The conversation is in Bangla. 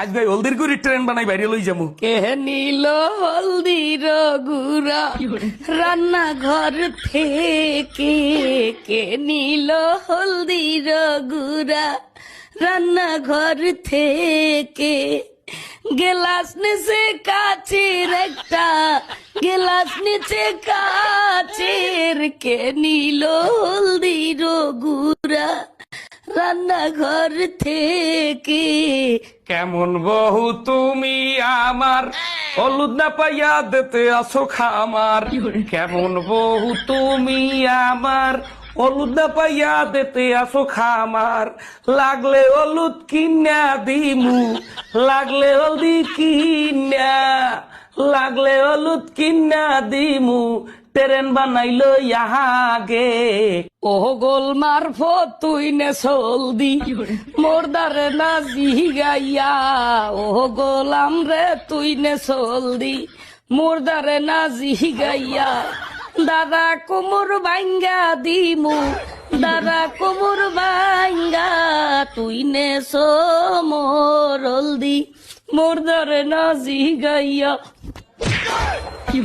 আজ ভাই হলদির গুড়ি ট্রেন বানাই বাইরে লই যামু। কে নিল হলদির গুড়া, রান্নাঘর থেকে কে নিল হলদির গুড়া, রান্নাঘর থেকে গেলাস নিচে কাচের একটা, গেলাস নিচে কাচের কে নিল রান্নাঘর থেকে। কেমন বহু তুমি আমার? হলুদ না পাইয়া দিতে আসো খামার। কেমন বহু তুমি আমার? হলুদ না পাইয়া দিতে আসো খামার। লাগলে হলুদ কিনা দিমু? লাগলে হলদি কিনা? লাগলে হলুদ কিনা দিমু? ট্রেন বানাইলো ইহাগে ও গোল মারফো তুই নে সলদি। মোরদারে না জিগাইয়া। ও গোলাম রে তুই নে সলদি। মোরদারে না জিগাইয়া। দাদা কোমর ভাঙ্গা দিমু। দাদা কোমর ভাঙ্গা তুই নে সো মোর হলদি। মোরদারে না জিগাইয়া। কি